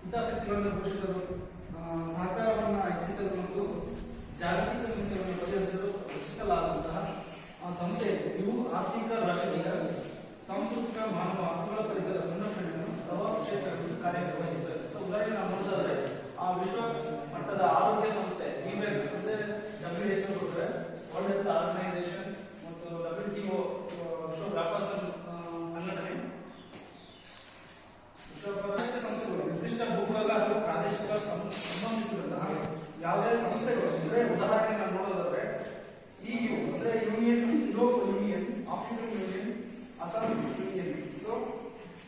ಹಿತಾಸಕ್ತಿಗಳನ್ನು ಪೋಷಿಸಲು ಸಹಕಾರವನ್ನು ಹೆಚ್ಚಿಸಲು ಮತ್ತು ಜಾಗತಿಕ ರಚಿಸಲಾದಂತಹ ಆ ಸಂಸ್ಥೆ ಇವು ಆರ್ಥಿಕ ರಾಷ್ಟ್ರೀಯ ಸಾಂಸ್ಕೃತಿಕ, ಮಾನವ ಹಕ್ಕುಗಳ ಪರಿಸರ ಸಂರಕ್ಷಣೆಯನ್ನು ಹಲವಾರು ಕ್ಷೇತ್ರಗಳಲ್ಲಿ ಕಾರ್ಯನಿರ್ವಹಿಸುತ್ತದೆ. ಸೊ ಉದಾಹರಣೆ ನಾವು ನೋಡಿದ್ರೆ ಆ ವಿಶ್ವ ಮಟ್ಟದ ಆರೋಗ್ಯ ಸಂಸ್ಥೆ ಡಬ್ಲ್ಯೂ ಎಚ್ ಕೊಟ್ಟರೆ ಒಳ್ಳೆ ಮತ್ತು ಡಬ್ಲ್ಯೂ ಟಿ ಒ ವಿಶ್ವ ವ್ಯಾಪಾರ ಸಂ- ಆ, ಸಂಘಟನೆ ವಿಶ್ವ ಪ್ರಾದೇಶಿಕ ಸಂಸ್ಥೆಗಳು ನಿರ್ದಿಷ್ಟ ಭೂಭಾಗ ಅಥವಾ ಪ್ರಾದೇಶಿಕ ಸಂ- ಸಂಬಂಧಿಸಿದಂತಹ ಯಾವುದೇ ಸಂಸ್ಥೆಗಳು ಅಂದ್ರೆ ಉದಾಹರಣೆ ನಾವು ನೋಡೋದಾದ್ರೆ ಸಿಯು ಅಂದ್ರೆ union Europe union African union Assam union so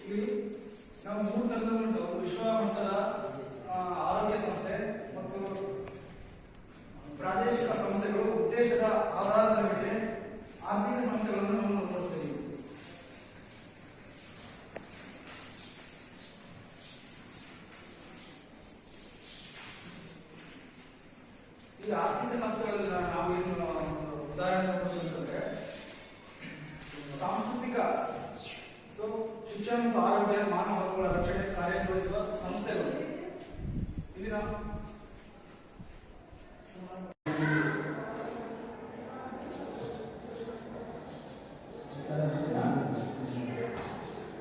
ಇಲ್ಲಿ ನಾವು ಮೂರು ತಂಡಗಳು ವಿಶ್ವ ಮಟ್ಟದ ಆ, ಆರೋಗ್ಯ ಸಂಸ್ಥೆ ಮತ್ತು ಪ್ರಾದೇಶಿಕ ಸಂಸ್ಥೆಗಳು ಉದ್ದೇಶದ ಆಧಾರದ ಮೇಲೆ ಆರ್ಥಿಕ ಸಂಸ್ಥೆಗಳನ್ನು ನಾವು ನೋಡ್ತೀವಿ ಈ ಆರ್ಥಿಕ ಸಂಸ್ಥೆಗಳಲ್ಲಿ ನಾ- ನಾವು ಏನು ಒಂದು ಉದಾಹರಣೆ ಕೊಡಬೇಕಂದ್ರೆ ಸಾಂಸ್ಕೃತಿಕ ಸೊ ಶಿಕ್ಷಣ ಮತ್ತು ಆರೋಗ್ಯ ಮಾನವ ಹಕ್ಕುಗಳ ರಕ್ಷಣೆ ಕಾರ್ಯನಿರ್ವಹಿಸುವ ಸಂಸ್ಥೆಗಳು ಇಲ್ಲಿ ನಾವು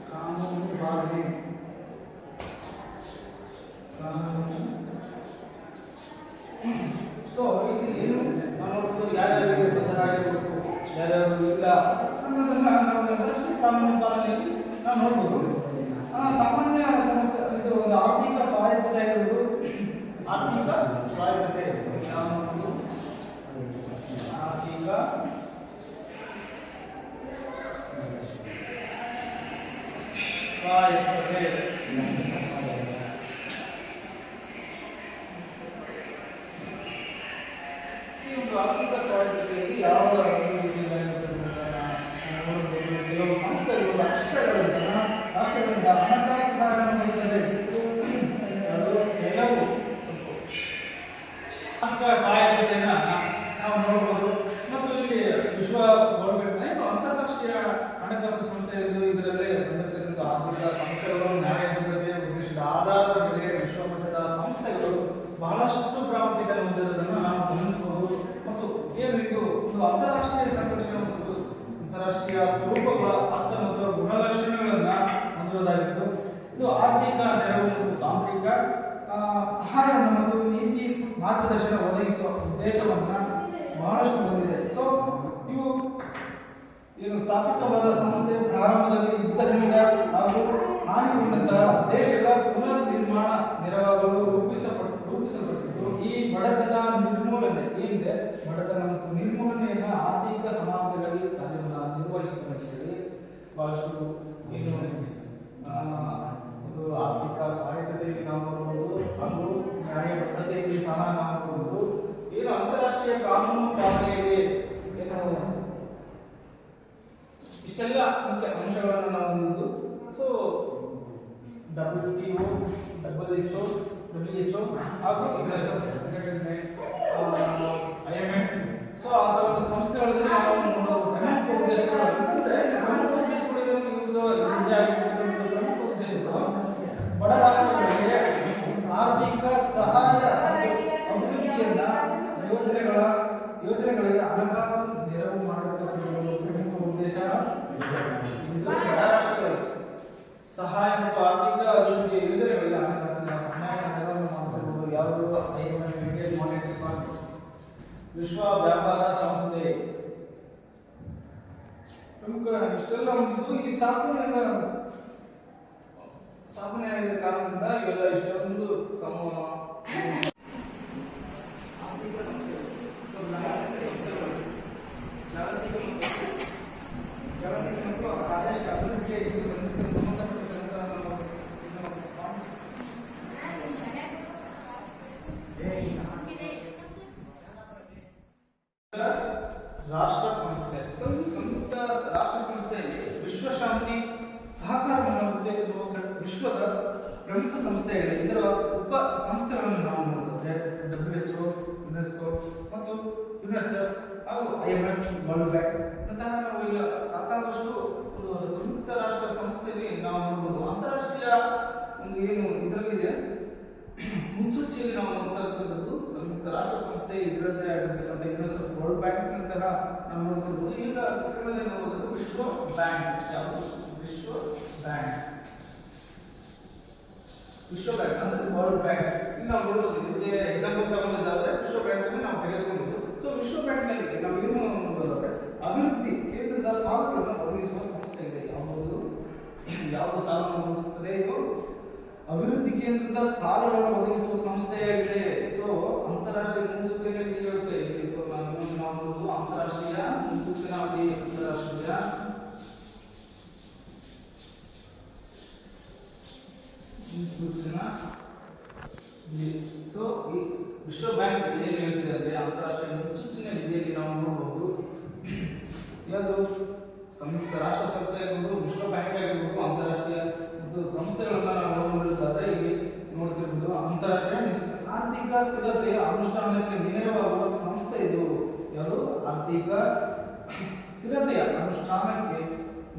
ಕಾನೂನು ಬಾಳ್ವೆ ಕಾನೂನು ಸೊ ಇಲ್ಲಿ ಏನು ನಾವು ನೋಡ್ಬೋದು ಯಾರ್ಯಾರು ಬದ್ಧರಾಗಿರ್ಬೇಕು ಯಾರ್ಯಾರು ಇಲ್ಲ ಅನ್ನೋದನ್ನ ನಾವು ಅಂತಾರಾಷ್ಟ್ರೀಯ ಕಾನೂನು ಪಾಲನೆಯಲ್ಲಿ ನಾವು ನೋಡ್ಬೋದು ಆ, ಸಾಮಾನ್ಯ ಸಮಸ್ಯೆ ಇದು ಒಂದು ಆರ್ಥಿಕ ಸ್ವಾಯತ್ತತೆ ಇರುವುದು ಆರ್ಥಿಕ ಸ್ವಾಯತ್ತತೆ ಕಾನೂನು ಆರ್ಥಿಕ ಸ್ವಾಯತ್ತತೆ ಈ ಒಂದು ಆರ್ಥಿಕ ಸ್ವಾಯತ್ತತೆಯಲ್ಲಿ ಯಾವ ಕೆಲವು ಸಂಸ್ಥೆಗಳು ರಾಷ್ಟ್ರಗಳಿಂದ ರಾಷ್ಟ್ರಗಳಿಂದ ಹಣಕಾಸು ಸಹಾಯ ನೀಡುತ್ತದೆ ಕೆಲವು ಆರ್ಥಿಕ ನಾವು ನೋಡಬಹುದು ಮತ್ತು ಇಲ್ಲಿ ವಿಶ್ವ ಗೌರ್ಮೆಂಟ್ ಅಂತಾರಾಷ್ಟ್ರೀಯ ಹಣಕಾಸು ಸಂಸ್ಥೆ ಇದರಲ್ಲೇ ಆರ್ಥಿಕ ಸಂಸ್ಥೆಗಳು ನ್ಯಾಯಬದ್ಧತೆ ಉದ್ದೇಶದ ಆಧಾರದ ಮೇಲೆ ವಿಶ್ವಮಟ್ಟದ ಸಂಸ್ಥೆಗಳು ಬಹಳಷ್ಟು ಪ್ರಾಮುಖ್ಯತೆ ಹೊಂದಿರುವುದನ್ನು ನಾವು ಗಮನಿಸಬಹುದು. ಮತ್ತು ಏನು ಇದು? ಒಂದು ಅಂತಾರಾಷ್ಟ್ರೀಯ ಸಂಘಟನೆ ಮತ್ತು ಅಂತಾರಾಷ್ಟ್ರೀಯ ಸ್ವರೂಪಗಳ ಅರ್ಥ ಮತ್ತು ಗುಣಲಕ್ಷಣಗಳನ್ನ ಹೊಂದಿರುವುದಾಗಿತ್ತು. ಇದು ಆರ್ಥಿಕ, ನೆರವು ಮತ್ತು ತಾಂತ್ರಿಕ ಸಹಾಯವನ್ನು ಮತ್ತು ನೀತಿ ಮಾರ್ಗದರ್ಶನ ಒದಗಿಸುವ ಉದ್ದೇಶವನ್ನು ಬಹಳಷ್ಟು ಹೊಂದಿದೆ. ಸೊ ಇವು ಏನು ಸ್ಥಾಪಿತವಾದ ಸಂಸ್ಥೆ ಪ್ರಾರಂಭದಲ್ಲಿ ಯುದ್ಧದಿಂದ ಹಾಗೂ ಹಾನಿಗೊಂಡಂತಹ ದೇಶದ ಪುನರ್ ನಿರ್ಮಾಣ ನೆರವಾಗಲು ರೂಪಿಸಲ್ಪಟ್ಟು ರೂಪಿಸಲ್ಪಟ್ಟಿತ್ತು. ಈ ಬಡತನ ನಿರ್ಮೂಲನೆ ಏನಿದೆ? ಬಡತನ ಮತ್ತು ನಿರ್ಮೂಲನೆಯನ್ನ ಆರ್ಥಿಕ ಸಮಾಜದಲ್ಲಿ ಕಾರ್ಯವನ್ನು ಪಕ್ಷದಲ್ಲಿ ಬಹಳಷ್ಟು ಒಂದು ಆರ್ಥಿಕ ಸ್ವಾಯತ್ತತೆಯಲ್ಲಿ ನಾವು ನೋಡಬಹುದು ಹಾಗೂ ನ್ಯಾಯಬದ್ಧತೆಯಲ್ಲಿ ಸಹ ನಾವು ನೋಡಬಹುದು ಏನು ಅಂತಾರಾಷ್ಟ್ರೀಯ ಕಾನೂನು ಪಾಲನೆಯಲ್ಲಿ ಏನು ಇಷ್ಟೆಲ್ಲ ಮುಖ್ಯ ಅಂಶಗಳನ್ನು ನಾವು ಹೊಂದಿದ್ದು. So W T O double H O W H O ಹಾಗೂ ಐ ಎಂ ಎಫ್ ಸೊ ಆ ಥರ ಒಂದು ಸಂಸ್ಥೆಗಳಲ್ಲಿ ನಾವು ನೋಡೋದು ಪ್ರಮುಖ ಉದ್ದೇಶಗಳು ಅಂತಂದ್ರೆ ಈ ಪ್ರಮುಖ ಉದ್ದೇಶಗಳು ಏನು ಇವ್ರದ್ದು ಇವ್ರದ್ದೇ ಆಗಿರ್ತಕ್ಕಂಥ ಪ್ರಮುಖ ಉದ್ದೇಶಗಳು ಬಡ ರಾಷ್ಟ್ರಗಳಿಗೆ ಆರ್ಥಿಕ ಸಹಾಯ ಮತ್ತು ಅಭಿವೃದ್ಧಿಯನ್ನ ಯೋಜನೆಗಳ ಯೋಜನೆಗಳಿಗೆ ಹಣಕಾಸು ನೆರವು ಮಾಡತಕ್ಕಂಥ ಒಂದು ಪ್ರಮುಖ ಉದ್ದೇಶ ಇದು ಬಡ ರಾಷ್ಟ್ರಗಳಿಗೆ ಸಹಾಯ ಮತ್ತು ಆರ್ಥಿಕ ಅಭಿವೃದ್ಧಿ ಯೋಜನೆಗಳಿಗೆ ಹಣಕಾಸಿನ ಸಹಾಯ ನೆರವನ್ನು ಮಾಡುತ್ತಿರುವುದು ಯಾವುದು ಐಎಂಎಫ್ ಇಂಡಿಯನ್ ಮಾನಿಟರಿ ಫಂಡ್ ವಿಶ್ವ ವ್ಯಾಪಾರ ಸಂಸ್ಥೆ. ಪ್ರಮುಖ ಇಷ್ಟೆಲ್ಲ ಒಂದು ಈ ಸ್ಥಾಪನೆ ಸ್ಥಾಪನೆ ಆಗಿದ ಕಾರಣದಿಂದ ಇವೆಲ್ಲ ಇಷ್ಟೊಂದು ಸಮೂಹ ಆರ್ಥಿಕ ಸಂಸ್ಥೆಗಳು ಸೊ ಜಾಗತಿಕ ಸಂಸ್ಥೆಗಳು ಜಾಗತಿಕ ಮತ್ತು ಜಾಗತಿಕ ಮತ್ತು ಪ್ರಾದೇಶಿಕ ಅಭಿವೃದ್ಧಿಗೆ ಇದು ಬಂದಿದ್ದ ಸಂಬಂಧಪಟ್ಟಂತ ನಾವು ಇದನ್ನು ಪಾಲಿಸ್- ರಾಷ್ಟ್ರ ಸಂಸ್ಥೆ ಸೊ ಈ ಸಂಯುಕ್ತ ರಾಷ್ಟ್ರ ಸಂಸ್ಥೆಯಲ್ಲಿ ವಿಶ್ವಶಾಂತಿ ಸಹಕಾರವನ್ನು ಉದ್ದೇಶಿಸುವ ವಿಶ್ವದ ಪ್ರಮುಖ ಸಂಸ್ಥೆಗಳಿದೆ ಇದರ ಉಪ ಸಂಸ್ಥೆಗಳನ್ನು ನಾವು ನೋಡಿದ್ರೆ ಡಬ್ಲ್ಯೂ ಎಚ್ ಒ ಯುನೆಸ್ಕೋ ಮತ್ತು ಯುನೆಸೆಫ್ ಹಾಗೂ ವರ್ಲ್ಡ್ ಬ್ಯಾಂಕ್ ಅಂತಹ ನಾವು ಸಾಕಷ್ಟು ಒಂದು ಸಂಯುಕ್ತ ರಾಷ್ಟ್ರ ಸಂಸ್ಥೆಯಲ್ಲಿ ನಾವು ನೋಡಬಹುದು ಅಂತಾರಾಷ್ಟ್ರೀಯ ಒಂದು ಏನು ಇದರಲ್ಲಿದೆ. ಮುನ್ಸೂಚಿಯಲ್ಲಿ ನಾವು ನೋಡ್ತಾ ಇರ್ತಕ್ಕಂಥದ್ದು ಸಂಯುಕ್ತ ರಾಷ್ಟ್ರ ಸಂಸ್ಥೆ, ಇದರದ್ದೇ ಆಗಿರ್ತಕ್ಕಂಥ ಯುನೆಸೆಫ್ ವರ್ಲ್ಡ್ ಬ್ಯಾಂಕ್ ಅಂತಹ ನಾವು ನೋಡ್ತಿರ್ಬೋದು. ಈಗ ಚಿತ್ರದಲ್ಲಿ ನೋಡೋದು ವಿಶ್ವ ಬ್ಯಾಂಕ್. ಯಾವುದು? ವಿಶ್ವ ಬ್ಯಾಂಕ್. ವಿಶ್ವ ಬ್ಯಾಂಕ್ ಅಂದ್ರೆ ವರ್ಲ್ಡ್ ಬ್ಯಾಂಕ್. ಇಲ್ಲಿ ನಾವು ನೋಡಬಹುದು ಇದಕ್ಕೆ ಎಕ್ಸಾಂಪಲ್ ತಗೊಂಡಿದ್ದಾದ್ರೆ ವಿಶ್ವ ಬ್ಯಾಂಕ್ ನಾವು ತೆಗೆದುಕೊಂಡಿದ್ದು ಸೊ ವಿಶ್ವ ಬ್ಯಾಂಕ್ನಲ್ಲಿ ನಾವು ಏನು ನೋಡೋದಾದ್ರೆ ಅಭಿವೃದ್ಧಿ ಕೇಂದ್ರದ ಸಾಲಗಳನ್ನು ಒದಗಿಸುವ ಸಂಸ್ಥೆ ಇದೆ. ಯಾವುದು? ಯಾವುದು ಸಾಲವನ್ನು ಒದಗಿಸುತ್ತದೆ ಇದು? ಅಭಿವೃದ್ಧಿ ಕೇಂದ್ರದ ಸಾಲಗಳನ್ನು ಒದಗಿಸುವ ಸಂಸ್ಥೆಯಾಗಿದೆ. ಸೊ ಅಂತಾರಾಷ್ಟ್ರೀಯ ಮುನ್ಸೂಚನೆ ಇಲ್ಲಿ ಸೊ ನಾವು ನೋಡುವುದು ಅಂತಾರಾಷ್ಟ್ರೀಯ ಮುನ್ಸೂಚನಾ ಅಂತಾರಾಷ್ಟ್ರೀಯ. ಮುನ್ಸೂಚನಾ ಸೊ ಈ ವಿಶ್ವ ಬ್ಯಾಂಕ್ ಏನು ಹೇಳ್ತಿದೆ ಅಂದರೆ ಅಂತಾರಾಷ್ಟ್ರೀಯ ಮುನ್ಸೂಚನೆ ನಿಧಿಯಲ್ಲಿ ನಾವು ನೋಡಬಹುದು ಯಾವುದು ಸಂಯುಕ್ತ ರಾಷ್ಟ್ರ ಸಂಸ್ಥೆ ಆಗಿರ್ಬೋದು ವಿಶ್ವ ಬ್ಯಾಂಕ್ ಆಗಿರ್ಬೋದು, ಅಂತಾರಾಷ್ಟ್ರೀಯ ಮತ್ತು ಸಂಸ್ಥೆಗಳನ್ನ ನಾವು ನೋಡೋದಾದ್ರೆ ಇಲ್ಲಿ ನೋಡ್ತಿರ್ಬೋದು. ಅಂತಾರಾಷ್ಟ್ರೀಯ ಆರ್ಥಿಕ ಸ್ಥಿರತೆಯ ಅನುಷ್ಠಾನಕ್ಕೆ ನೇರವಾಗುವ ಸಂಸ್ಥೆ ಇದು. ಯಾವುದು? ಆರ್ಥಿಕ ಸ್ಥಿರತೆಯ ಅನುಷ್ಠಾನಕ್ಕೆ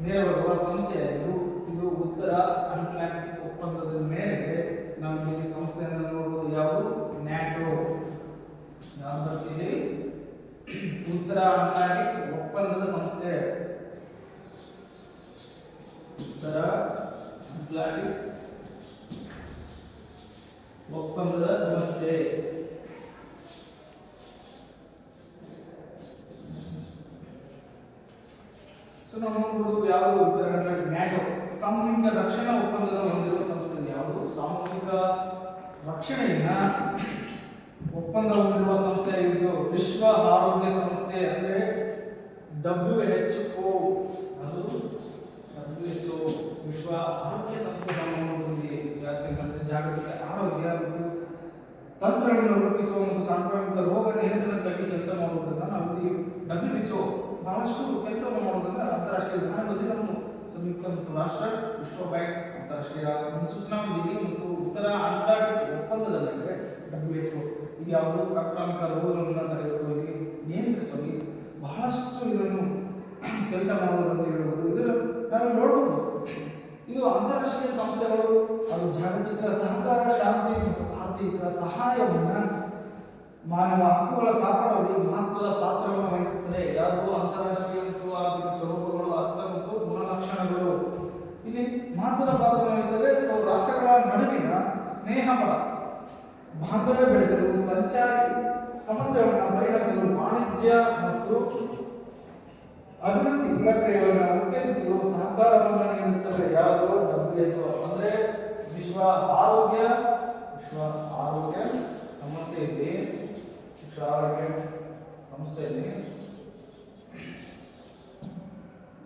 ನೇರವಾಗುವ ಸಂಸ್ಥೆಯಾಗಿದ್ದು ಇದು ಉತ್ತರ ಅಟ್ಲಾಂಟಿಕ್ ಒಪ್ಪಂದದ ಮೇರೆಗೆ ನಾವು ಈ ಸಂಸ್ಥೆಯನ್ನು ನೋಡುವುದು ಯಾವುದು? ಯಾವ್ದು ಬರ್ತಿದೆ ಉತ್ತರ ಅಟ್ಲಾಂಟಿಕ್ ಒಪ್ಪಂದದ ಸಂಸ್ಥೆ ಉತ್ತರ ಅಟ್ಲಾಂಟಿಕ್ ಒಪ್ಪಂದದ ಸಂಸ್ಥೆ ಸೊ ನಾವು ನೋಡ್ಬೋದು ಯಾವುದು ಉತ್ತರ ಅಟ್ಲಾಂಟಿಕ್ ನ್ಯಾಟೋ ಸಾಮೂಹಿಕ ರಕ್ಷಣಾ ಒಪ್ಪಂದದ ಹೊಂದಿರುವ ಸಂಸ್ಥೆ ಯಾವುದು ಸಾಮೂಹಿಕ ರಕ್ಷಣೆಯನ್ನ ಒಪ್ಪಂದ ಹೊಂದಿರುವ ಸಂಸ್ಥೆಯಾಗಿದ್ದು ವಿಶ್ವ ಆರೋಗ್ಯ ಸಂಸ್ಥೆ ಅಂದರೆ ಡಬ್ಲ್ಯೂ ಎಚ್ ಒ ಅದು ಡಬ್ಲ್ಯೂ ಎಚ್ ಒ ವಿಶ್ವ ಆರೋಗ್ಯ ಸಂಸ್ಥೆ ನಾವು ನೋಡ್ಬೋದು ಜಾಗತಿಕ ಆರೋಗ್ಯ ಮತ್ತು ತಂತ್ರಗಳನ್ನು ರೂಪಿಸುವ ಒಂದು ಸಾಂಕ್ರಾಮಿಕ ರೋಗ ನಿಯಂತ್ರಣಕ್ಕಾಗಿ ಕೆಲಸ ಮಾಡುವುದನ್ನ ನಾವು ಇಲ್ಲಿ ಡಬ್ಲ್ಯೂ ಎಚ್ ಒ ಬಹಳಷ್ಟು ಕೆಲಸವನ್ನು ಮಾಡುವುದನ್ನು ಅಂತಾರಾಷ್ಟ್ರೀಯ ವಿಧಾನದಲ್ಲಿ ನಾವು ಸಂಯುಕ್ತ ಮತ್ತು ರಾಷ್ಟ್ರ, ವಿಶ್ವ ಬ್ಯಾಂಕ್, ಅಂತಾರಾಷ್ಟ್ರೀಯ ಮುನ್ಸೂಚನಾ ನಿಧಿ ಮತ್ತು ಉತ್ತರ ಅಂತಾರ್ಟಿಕ್ ಒಪ್ಪಂದದ ಮೇಲೆ ಡಬ್ಲ್ಯೂ ಎಚ್ ಒ ಈ ಯಾವುದೋ ಸಾಂಕ್ರಾಮಿಕ ರೋಗಗಳನ್ನು ತಡೆಗಟ್ಟುವಲ್ಲಿ ನಿಯಂತ್ರಿಸುವಲ್ಲಿ ಬಹಳಷ್ಟು ಇದನ್ನು ಕೆಲಸ ಮಾಡುವುದಂತ ಹೇಳ್ಬೋದು. ಇದನ್ನು ನಾವು ನೋಡಬಹುದು ಇದು ಅಂತಾರಾಷ್ಟ್ರೀಯ ಸಂಸ್ಥೆಗಳು, ಅದು ಜಾಗತಿಕ ಸಹಕಾರ ಶಾಂತಿ ಮತ್ತು ಆರ್ಥಿಕ ಸಹಾಯವನ್ನು ಮಾನವ ಹಕ್ಕುಗಳ ಕಾಪಾಡುವಲ್ಲಿ ಮಹತ್ವದ ಪಾತ್ರವನ್ನು ವಹಿಸುತ್ತದೆ. ಯಾವುದೋ ಅಂತಾರಾಷ್ಟ್ರೀಯ ಮತ್ತು ಆರ್ಥಿಕ ಸ್ವರೂಪಗಳು, ಅರ್ಥ ಮತ್ತು ಗುಣಲಕ್ಷಣಗಳು ಇಲ್ಲಿ ಮಹತ್ವದ ಪಾತ್ರವನ್ನು ವಹಿಸುತ್ತವೆ. ಸೊ, ರಾಷ್ಟ್ರಗಳ ನಡುವಿನ ಸ್ನೇಹಪರ ಬಾಂಧವ್ಯ ಬೆಳೆಸಲು, ಸಂಚಾರಿ ಸಮಸ್ಯೆಗಳನ್ನು ಪರಿಹರಿಸಲು, ವಾಣಿಜ್ಯ ಮತ್ತು ಅಭಿವೃದ್ಧಿ ಪ್ರಕ್ರಿಯೆಗಳನ್ನು ಉತ್ತೇಜಿಸಲು ಸಹಕಾರವನ್ನು ನೀಡುತ್ತದೆ ಯಾವುದು? ಡಬ್ಲ್ಯೂ ಅಂದ್ರೆ ವಿಶ್ವ ಆರೋಗ್ಯ ವಿಶ್ವ ಆರೋಗ್ಯ ಸಂಸ್ಥೆಯಲ್ಲಿ ವಿಶ್ವ ಆರೋಗ್ಯ ಸಂಸ್ಥೆಯಲ್ಲಿ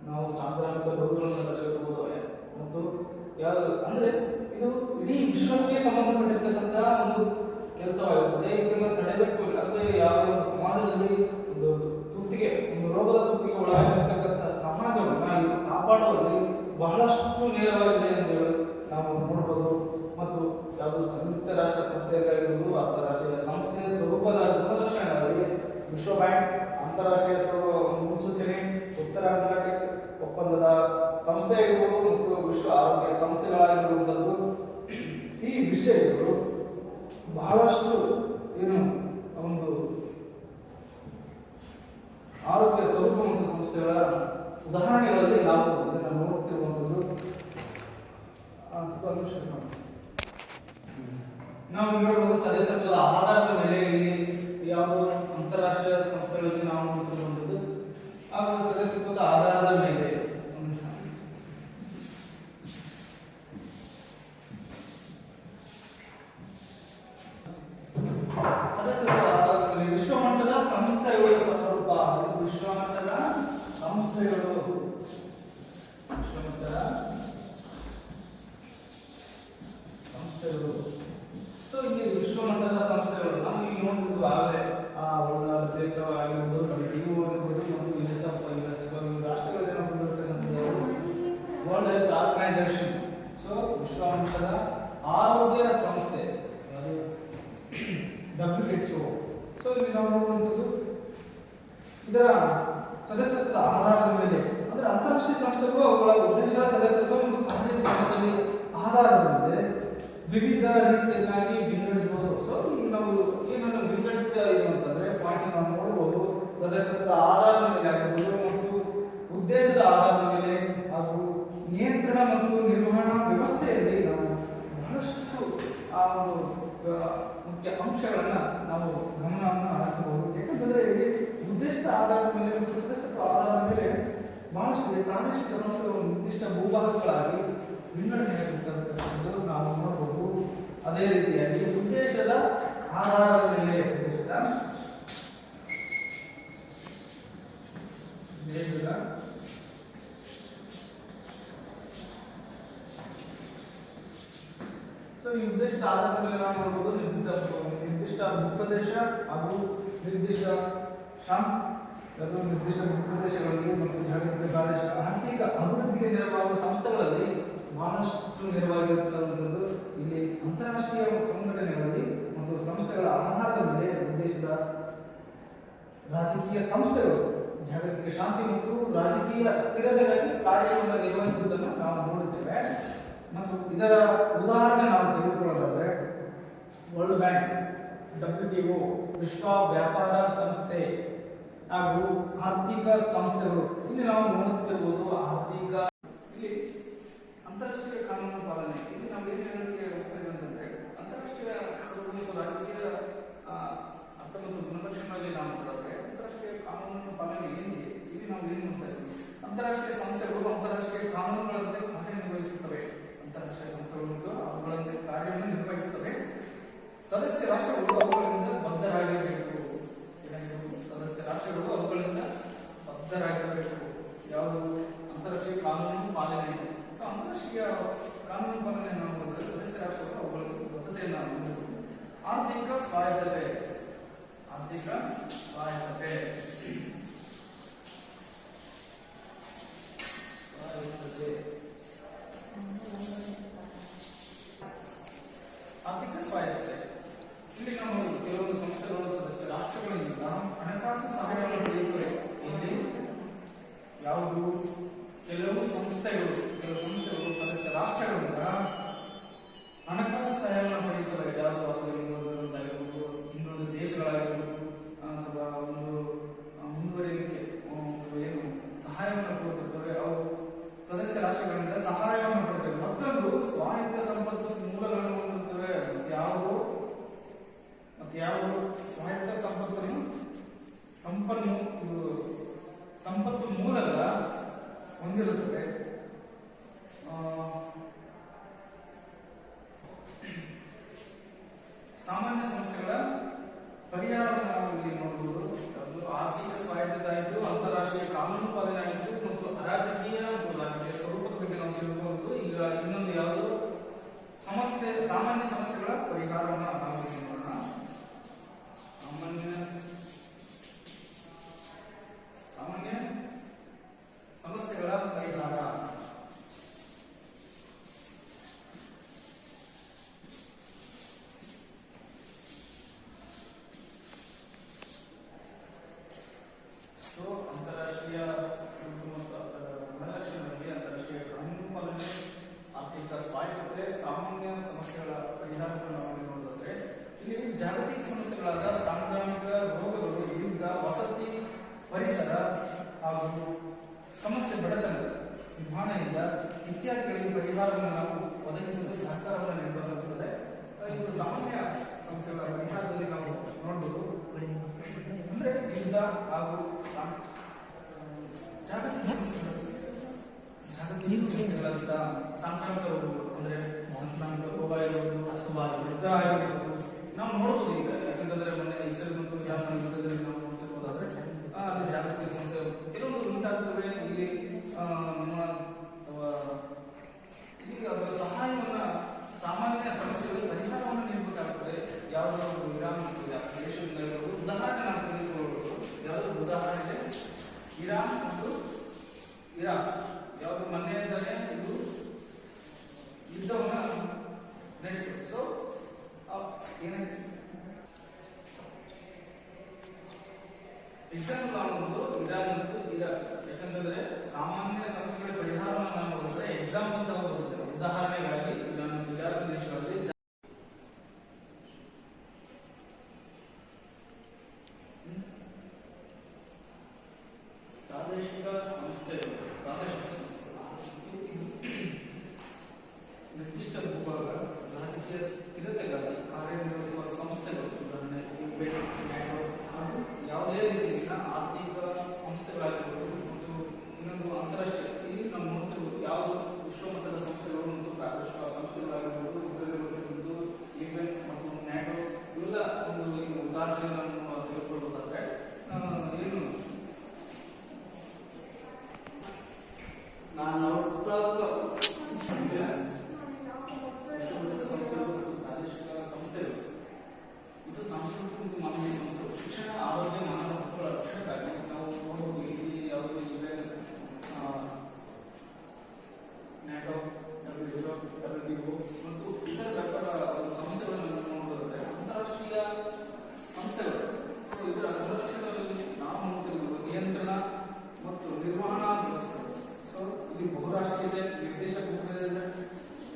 ನಾವು ಸಾಂಕ್ರಾಮಿಕ ರೋಗಗಳನ್ನು ತಡೆಗಟ್ಟಬಹುದು. ಮತ್ತು ಯಾವುದು ಅಂದ್ರೆ ಇದು ಇಡೀ ವಿಶ್ವಕ್ಕೆ ಸಂಬಂಧಪಟ್ಟಿರ್ತಕ್ಕಂತಹ ಒಂದು ಕೆಲಸವಾಗಿರುತ್ತದೆ ಇದನ್ನು ತಡೆಗಟ್ಟು ಅಂದ್ರೆ ಯಾವ ಒಂದು ಸಮಾಜದಲ್ಲಿ ಒಂದು ತುತ್ತಿಗೆ, ಒಂದು ರೋಗದ ತುತ್ತಿಗೆ ಒಳಗಾಗಿರ್ತಕ್ಕಂಥ ಸಮಾಜವನ್ನ ಇದು ಕಾಪಾಡುವಲ್ಲಿ ಬಹಳಷ್ಟು ನೇರವಾಗಿದೆ ಎಂದು ಹೇಳಿ ನಾವು ನೋಡ್ಬೋದು. ಮತ್ತು ಯಾವುದು ಸಂಯುಕ್ತ ರಾಷ್ಟ್ರ ಸಂಸ್ಥೆಗಳಾಗಿರ್ಬೋದು, ಅಂತಾರಾಷ್ಟ್ರೀಯ ಸಂಸ್ಥೆಯ ಸ್ವರೂಪದ ಗುಣಲಕ್ಷಣಗಳಲ್ಲಿ ವಿಶ್ವ ಬ್ಯಾಂಕ್, ಅಂತಾರಾಷ್ಟ್ರೀಯ ಮುನ್ಸೂಚನೆ, ಉತ್ತರ ಅಂತಾರಾಷ್ಟ್ರೀಯ ಒಪ್ಪಂದದ ಸಂಸ್ಥೆಯಾಗಿರ್ಬೋದು ಮತ್ತು ವಿಶ್ವ ಆರೋಗ್ಯ ಸಂಸ್ಥೆಗಳಾಗಿರುವಂಥದ್ದು ವಿಷಯಗಳು ಬಹಳಷ್ಟು ಏನು ಒಂದು ಆರೋಗ್ಯ ಸ್ವರೂಪ ಮತ್ತು ಸಂಸ್ಥೆಗಳ ಉದಾಹರಣೆಗಳಲ್ಲಿ ನಾವು ಇದನ್ನು ನೋಡುತ್ತಿರುವಂಥದ್ದು. ನಾವು ನೋಡಬಹುದು ಸದಸ್ಯತ್ವದ ಆಧಾರದ ಮೇಲೆ ಯಾವ ಅಂತಾರಾಷ್ಟ್ರೀಯ ಸಂಸ್ಥೆಗಳಲ್ಲಿ ನಾವು ನೋಡುತ್ತಿರುವಂಥದ್ದು ಹಾಗೂ ಸದಸ್ಯತ್ವದ ಆಧಾರದ ಮೇಲೆ ಒಂದು ನಿಮಿಷ. ಸದಸ್ಯತ್ವದ ಆಧಾರದ ಮೇಲೆ ವಿಶ್ವ ಮಟ್ಟದ ಸಂಸ್ಥೆಗಳು ಸ್ವರೂಪ ಇದು ವಿಶ್ವ ಮಟ್ಟದ ಸಂಸ್ಥೆಗಳು ವಿಶ್ವ ಮಟ್ಟದ ಸಂಸ್ಥೆಗಳು ಸೊ ಇಲ್ಲಿ ವಿಶ್ವ ಮಟ್ಟದ ಸಂಸ್ಥೆಗಳು ನಾವು ಈಗ ನೋಡ್ಬೋದು ಆಗಲೇ ಆ ವರ್ಲ್ಡ್ ಆಗಿರ್ಬೋದು ಆಗಿರ್ಬೋದು ವಿಶ್ವ ಮಟ್ಟದ ಆರೋಗ್ಯ ಸಂಸ್ಥೆ ಅದು ಡಬ್ಲ್ಯೂ ಎಚ್ ಒ ಸೊ ಇಲ್ಲಿ ನಾವು ನೋಡುವಂಥದ್ದು ಇದರ ಸದಸ್ಯತ್ವದ ಆಧಾರದ ಮೇಲೆ ಅಂದ್ರೆ ಅಂತಾರಾಷ್ಟ್ರೀಯ ಸಂಸ್ಥೆಗಳು ಅವುಗಳ ಉದ್ದೇಶ ಸದಸ್ಯತ್ವ ಮತ್ತು ಕಾರ್ಯಕ್ರಮದಲ್ಲಿ ಆಧಾರದ ಮೇಲೆ ವಿವಿಧ ರೀತಿಯಾಗಿ ವಿಂಗಡಿಸಬಹುದು. ಸೊ ಈಗ ನಾವು ಏನನ್ನು ವಿಂಗಡಿಸ್ತಾ ಇದು ಅಂತಂದ್ರೆ ಪಾಯಿಂಟ್ಸ್ ನಾವು ನೋಡಬಹುದು ಸದಸ್ಯತ್ವದ ಆಧಾರದ ಮೇಲೆ ಆಗಬಹುದು ಮತ್ತು ಉದ್ದೇಶದ ಆಧಾರದ ಮೇಲೆ ಹಾಗೂ ನಿಯಂತ್ರಣ ಮತ್ತು ನಿರ್ವಹಣಾ ವ್ಯವಸ್ಥೆಯಲ್ಲಿ ನಾವು ಬಹಳಷ್ಟು ಆ ಒಂದು ಮುಖ್ಯ ಅಂಶಗಳನ್ನ ನಾವು ಗಮನವನ್ನು ಹರಿಸಬಹುದು. ಯಾಕಂತಂದ್ರೆ ಇಲ್ಲಿ ಉದ್ದೇಶದ ಆಧಾರದ ಮೇಲೆ ಮತ್ತು ಸದಸ್ಯತ್ವ ಆಧಾರದ ಮೇಲೆ ಬಹಳಷ್ಟು. ಪ್ರಾದೇಶಿಕ ಸಂಸ್ಥೆಗಳು ನಿರ್ದಿಷ್ಟ ಭೂಭಾಗಗಳಾಗಿ ವಿಂಗಡಣೆಯಾಗಿರ್ತಕ್ಕಂಥದ್ದು ನಾವು ನೋಡಬಹುದು ಅದೇ ರೀತಿಯಾಗಿ ಉದ್ದೇಶದ ಆಧಾರದ ಮೇಲೆ, ಉದ್ದೇಶದ ದೇಶದ ಸೊ ಈ ಉದ್ದೇಶದ ಆಧಾರದ ಮೇಲೆ ನಾವು ನೋಡಬಹುದು ನಿರ್ದಿಷ್ಟ ನಿರ್ದಿಷ್ಟ ಭೂಪ್ರದೇಶ ಹಾಗೂ ನಿರ್ದಿಷ್ಟ ಶಾಂ ಅದು ನಿರ್ದಿಷ್ಟ ಪ್ರದೇಶಗಳಲ್ಲಿ ಮತ್ತು ಜಾಗತಿಕ ಪ್ರಾದೇಶಿಕ ಆರ್ಥಿಕ ಅಭಿವೃದ್ಧಿಗೆ ನೆರವಾಗುವ ಸಂಸ್ಥೆಗಳಲ್ಲಿ ಬಹಳಷ್ಟು ನೆರವಾಗಿರುತ್ತದೆ ಇಲ್ಲಿ ಅಂತಾರಾಷ್ಟ್ರೀಯ ಸಂಘಟನೆಗಳಲ್ಲಿ ಮತ್ತು ಸಂಸ್ಥೆಗಳ ಆಧಾರದ ಮೇಲೆ ಉದ್ದೇಶದ ರಾಜಕೀಯ ಸಂಸ್ಥೆಗಳು ಜಾಗತಿಕ ಶಾಂತಿ ಮತ್ತು ರಾಜಕೀಯ ಸ್ಥಿರತೆಗಾಗಿ ಕಾರ್ಯವನ್ನು ನಿರ್ವಹಿಸುವುದನ್ನು ನಾವು ನೋಡುತ್ತೇವೆ. ಮತ್ತು ಇದರ ಉದಾಹರಣೆ ನಾವು ತೆಗೆದುಕೊಳ್ಳೋದಾದ್ರೆ, ವರ್ಲ್ಡ್ ಬ್ಯಾಂಕ್ ಡಬ್ಲ್ಯೂ ಟಿ ವಿಶ್ವ ವ್ಯಾಪಾರ ಸಂಸ್ಥೆ ಹಾಗೂ ಆರ್ಥಿಕ ಸಂಸ್ಥೆಗಳು. ಇಲ್ಲಿ ನಾವು ನೋಡುತ್ತಿರುವುದು ಆರ್ಥಿಕ ಇಲ್ಲಿ ಅಂತಾರಾಷ್ಟ್ರೀಯ ಕಾನೂನು ಪಾಲನೆ ಇಲ್ಲಿ ನಾವು ಏನು ಹೇಳಲಿಕ್ಕೆ ಹೋಗ್ತೇವೆ ಅಂತಂದ್ರೆ ಅಂತಾರಾಷ್ಟ್ರೀಯ ಕಾನೂನು ಮತ್ತು ರಾಜಕೀಯ ಆ, ಹತ್ತೊಂಬತ್ತು ಗುಣಲಕ್ಷಣಗಳಲ್ಲಿ ನಾವು ನೋಡಿದ್ರೆ ಅಂತಾರಾಷ್ಟ್ರೀಯ ಕಾನೂನು ಪಾಲನೆ ಏನಿದೆ ಇಲ್ಲಿ ನಾವು ಏನು ನೋಡ್ತಾ ಇದ್ದೀವಿ ಅಂತಾರಾಷ್ಟ್ರೀಯ ಸಂಸ್ಥೆಗಳು ಅಂತಾರಾಷ್ಟ್ರೀಯ ಕಾನೂನುಗಳಂತೆ ಕಾರ್ಯನಿರ್ವಹಿಸುತ್ತವೆ ಅಂತಾರಾಷ್ಟ್ರೀಯ ಸಂಸ್ಥೆಗಳು ಮತ್ತು ಅವುಗಳಂತೆ ಕಾರ್ಯವನ್ನು ನಿರ್ವಹಿಸುತ್ತವೆ ಸದಸ್ಯ ರಾಷ್ಟ್ರಗಳು ಅವುಗಳಿಂದ ಬದ್ಧರಾಗಿರಬೇಕು ಏನಾಗಿರ್ಬೇಕು? ಸದಸ್ಯ ರಾಷ್ಟ್ರಗಳು ಅವುಗಳಿಂದ ಬದ್ಧರಾಗಿರಬೇಕು ಯಾವುದು ಅಂತಾರಾಷ್ಟ್ರೀಯ ಕಾನೂನು ಪಾಲನೆ ಸೊ ಅಂತಾರಾಷ್ಟ್ರೀಯ ಕಾನೂನು ಪಾಲನೆ ನಾವು ನೋಡಿದ್ರೆ ಸದಸ್ಯ ರಾಷ್ಟ್ರಗಳು ಅವುಗಳ ಬದ್ಧತೆಯನ್ನು ನಾವು ಹೊಂದಿರಬೇಕು. ಆರ್ಥಿಕ ಸ್ವಾಯತ್ತತೆ ಆರ್ಥಿಕ ಸ್ವಾಯತ್ತತೆ ಸ್ವಾಯತ್ತತೆ ಆರ್ಥಿಕ ಸ್ವಾಯತ್ತತೆ ಇಲ್ಲಿ ನಮ್ಮ ಕೆಲವೊಂದು ಸಂಸ್ಥೆಗಳು, ಸದಸ್ಯ ರಾಷ್ಟ್ರಗಳಿಂದ ಹಣಕಾಸು ಸಹಾಯವನ್ನು ಪಡೆಯುತ್ತವೆ. ಇಲ್ಲಿ ಯಾವುದು? ಕೆಲವು ಸಂಸ್ಥೆಗಳು ಸಂಪನ್ನು, ಇದು ಸಂಪತ್ತು ಮೂರಲ್ಲ ಹೊಂದಿರುತ್ತದೆ. ಸಾಮಾನ್ಯ ಸಮಸ್ಯೆಗಳ ಪರಿಹಾರವನ್ನು ಇಲ್ಲಿ ನೋಡಬಹುದು ಅದು ಆರ್ಥಿಕ ಸ್ವಾಯತ್ತತೆ ಆಯಿತು ಅಂತಾರಾಷ್ಟ್ರೀಯ ಕಾನೂನು ಪಾಲನೆ ಆಯಿತು ಮತ್ತು ಅರಾಜಕೀಯ ಮತ್ತು ರಾಜಕೀಯ ಸ್ವರೂಪದ ಬಗ್ಗೆ ನಾವು ತಿಳ್ಕೊಂಡು ಈಗ ಇನ್ನೊಂದು ಯಾವುದು? ಸಮಸ್ಯೆ, ಸಾಮಾನ್ಯ ಸಮಸ್ಯೆಗಳ ಪರಿಹಾರವನ್ನು ನಾವು ಇಲ್ಲಿ ನೋಡೋಣ ಸಾಮಾನ್ಯ ಸಾಮಾನ್ಯ ಸಮಸ್ಯೆಗಳ ಪರಿಹಾರ ಸೊ ಅಂತಾರಾಷ್ಟ್ರೀಯ ಕಾನೂನು ಮತ್ತು ಅದರ ಗುಣಲಕ್ಷಣಗಳಲ್ಲಿ ಅಂತಾರಾಷ್ಟ್ರೀಯ ಕಾನೂನು ಪಾಲನೆ ಆರ್ಥಿಕ ಸ್ವಾಯತ್ತತೆ ಸಾಮಾನ್ಯ ಸಮಸ್ಯೆಗಳ ಪರಿಹಾರವನ್ನು ನಾವು ಇಲ್ಲಿ ನೋಡೋದಾದ್ರೆ ಇಲ್ಲಿ ಜಾಗತಿಕ ಸಮಸ್ಯೆಗಳಾದ ಸಾಂಕ್ರಾಮಿಕ ರೋಗಗಳು ಯುದ್ಧ ವಸತಿ ಪರಿಸರ ಹಾಗೂ ಸಮಸ್ಯೆ ಬಡತನ ನಿರ್ವಹಣೆಯಿಂದ ಇತ್ಯಾದಿಗಳಿಗೆ ಪರಿಹಾರವನ್ನು ನಾವು ಒದಗಿಸಲು ಸಹಕಾರವನ್ನು ನೀಡಬೇಕಾಗುತ್ತದೆ ಮತ್ತು ಇರಾಕ್ ಯಾವುದು ಮೊನ್ನೆಯಿಂದಲೇ ಇದು ಯುದ್ಧವನ್ನು ನಡೆಸಿತು ಸೊ ಏನಾಯ್ತು ಇಸ್ಲಾಂ ಕಾನೂನು ಇರಾನ್ ಮತ್ತು ಇರಾಕ್ ಯಾಕಂತಂದ್ರೆ ಸಾಮಾನ್ಯ ಸಮಸ್ಯೆಗಳ ಪರಿಹಾರವನ್ನು ನಾವು ಎಕ್ಸಾಂಪಲ್ ತಗೋಬಹುದು ಉದಾಹರಣೆಗಾಗಿ ಇರಾನ್ ಇರಾಕ್ ದೇಶಗಳಲ್ಲಿ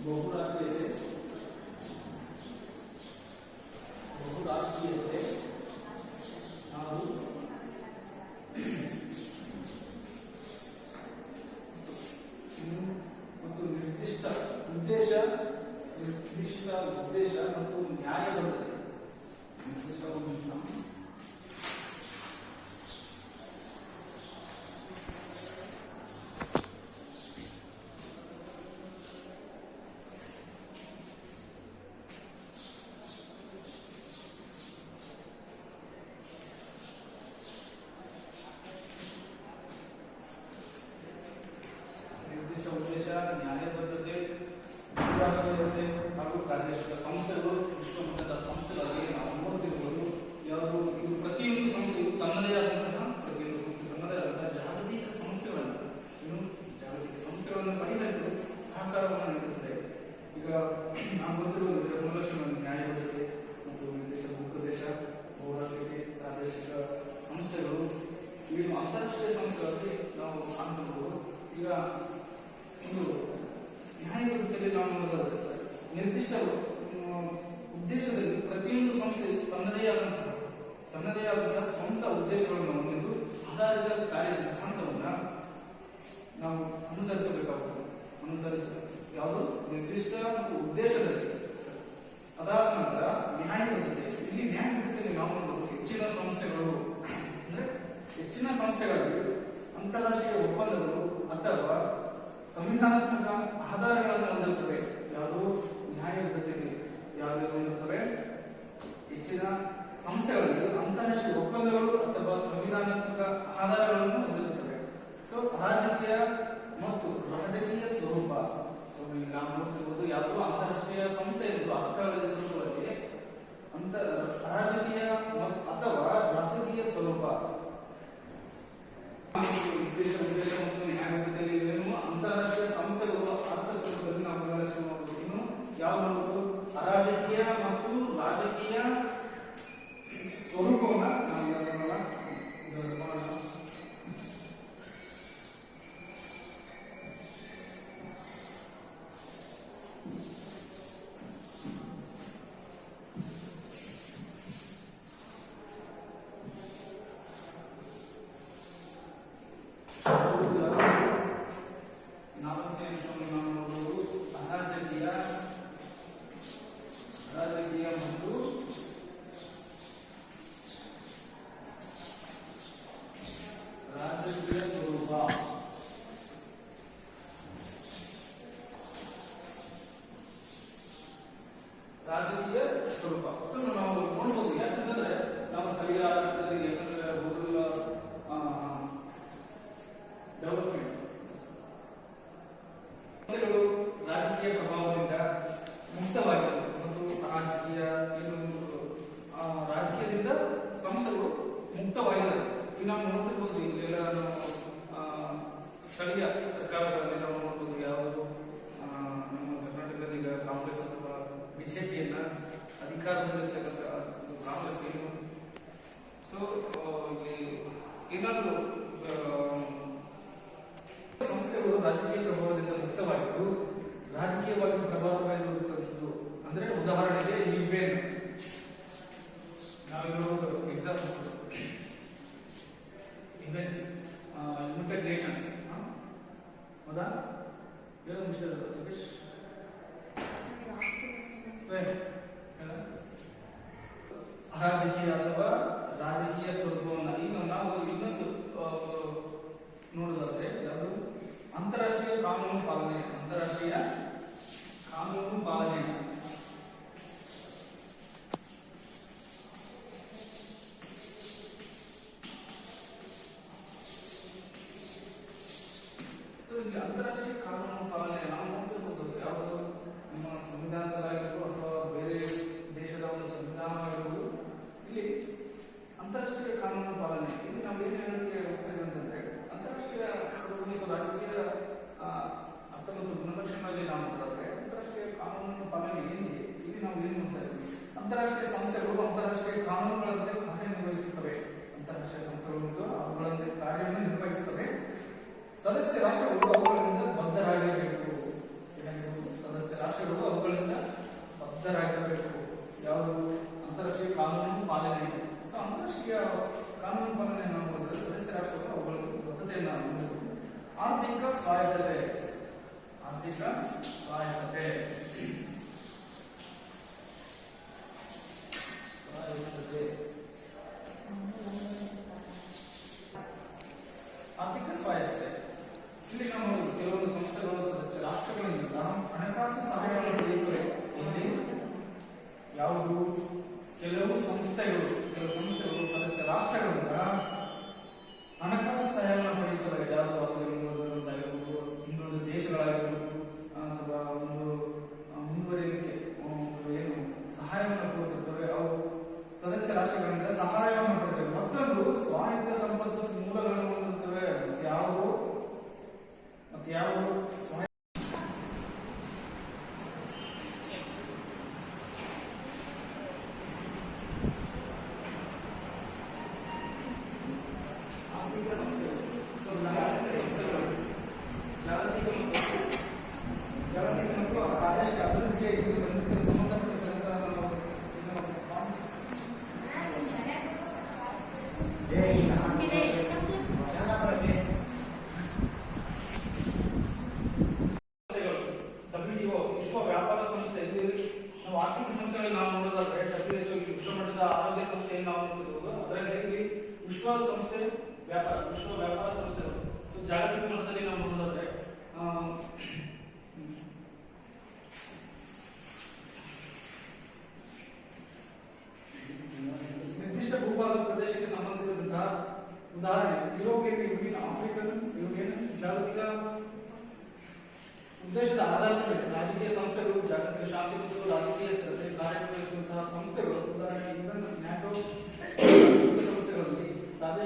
বহুরাষ্ট্র ವಿಶ್ವಮಟ್ಟದ ಸಂಸ್ಥೆಗಳಲ್ಲಿ ಅಂತಾರಾಷ್ಟ್ರೀಯ ಒಪ್ಪಂದಗಳು ಅಥವಾ ಸಂವಿಧಾನಾತ್ಮಕ ಆಧಾರಗಳನ್ನು ಹೊಂದಿರುತ್ತವೆ. ಯಾವುದೋ ನ್ಯಾಯಬದ್ಧತೆಗೆ ಯಾವುದೇ ಹೊಂದಿರುತ್ತವೆ. ಹೆಚ್ಚಿನ ಸಂಸ್ಥೆಗಳಲ್ಲಿ ಅಂತಾರಾಷ್ಟ್ರೀಯ ಒಪ್ಪಂದಗಳು ಅಥವಾ ಸಂವಿಧಾನಾತ್ಮಕ ಆಧಾರಗಳನ್ನು ಹೊಂದಿರುತ್ತವೆ. ಸೊ ರಾಜಕೀಯ ಮತ್ತು ರಾಜಕೀಯ ಸ್ವರೂಪ. ಈಗ ನಾವು ನೋಡ್ತಿರ್ಬೋದು ಯಾವುದೋ ಅಂತಾರಾಷ್ಟ್ರೀಯ ಸಂಸ್ಥೆ ಇದ್ದು ಅರ್ಥಗಳ ಅಂತ ರಾಜಕೀಯ ಅಥವಾ ರಾಜಕೀಯ ಸ್ವರೂಪ. Gracias. ಹೇಳು. ಮಿಸ್ಟರ್ ಅರಾಜಕೀಯ ಅಥವಾ ರಾಜಕೀಯ ಸ್ವರೂಪವನ್ನು ಇನ್ನು ನಾವು ಇನ್ನೊಂದು ನೋಡೋದಾದ್ರೆ ಯಾವುದು? ಅಂತಾರಾಷ್ಟ್ರೀಯ ಕಾನೂನು ಪಾಲನೆ ಅಂತಾರಾಷ್ಟ್ರೀಯ ಕಾನೂನು ಪಾಲನೆ. ಮತ್ತೆ ನಾವು ಆರ್ಥಿಕ ಸ್ವಾಯತ್ತತೆ ಆರ್ಥಿಕ ಸ್ವಾಯತ್ತತೆ ಆರ್ಥಿಕ ಸ್ವಾಯತ್ತತೆ ಇಲ್ಲಿ ನಮ್ಮ ಕೆಲವೊಂದು ಸಂಸ್ಥೆಗಳು ಸದಸ್ಯ ರಾಷ್ಟ್ರಗಳಿಂದ ಹಣಕಾಸು ಸಹಾಯವನ್ನು 全員が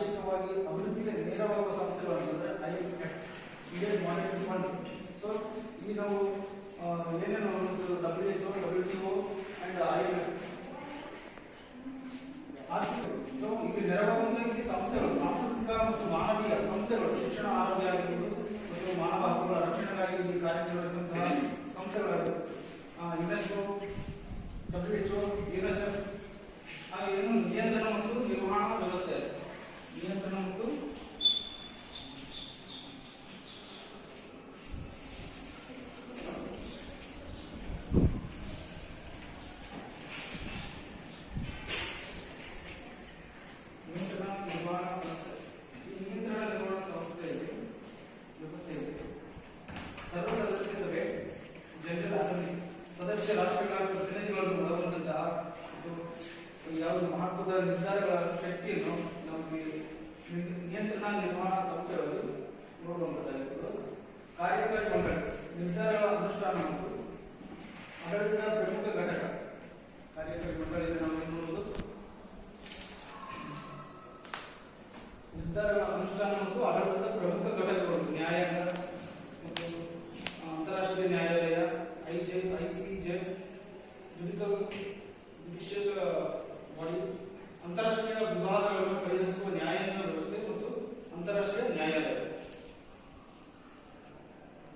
ಪ್ರಾದೇಶಿಕವಾಗಿ ಅಭಿವೃದ್ಧಿಗೆ ನೇರವಾಗುವ ಸಂಸ್ಥೆಗಳು ಅಂತಂದ್ರೆ I F Indian monetary fund so ಈ ನಾವು ಏನೇನು W H O W T O and I F so ಈಗ ನೆರವಾಗುವಂತ ಸಂಸ್ಥೆಗಳು, ಸಾಂಸ್ಕೃತಿಕ ಮತ್ತು ಮಾನವೀಯ ಸಂಸ್ಥೆಗಳು, ಶಿಕ್ಷಣ, ಆರೋಗ್ಯ ಆಗಿರ್ಬೋದು ಮತ್ತು ಮಾನವ ಹಕ್ಕುಗಳ ರಕ್ಷಣೆಗಾಗಿ ಈ ಕಾರ್ಯನಿರ್ವಹಿಸುವಂತಹ ಸಂಸ್ಥೆಗಳಾಗಿವೆ. UNESCO W H O UNICEF ಹಾಗೆ ಏನು ನಿಯಂತ್ರಣ ಮತ್ತು ನಿರ್ವಹಣಾ ವ್ಯವಸ್ಥೆ. entram tudo ಯೋಜನಾ ನಿರ್ವಹಣಾ ಸಂಸ್ಥೆಗಳಲ್ಲಿ ನೋಡುವಂಥದ್ದಾಗಿತ್ತು ಕಾರ್ಯಕಾರಿ ಮಂಡಳಿ ನಿರ್ಧಾರಗಳ ಅನುಷ್ಠಾನ ಮತ್ತು ಪ್ರಮುಖ ಘಟಕ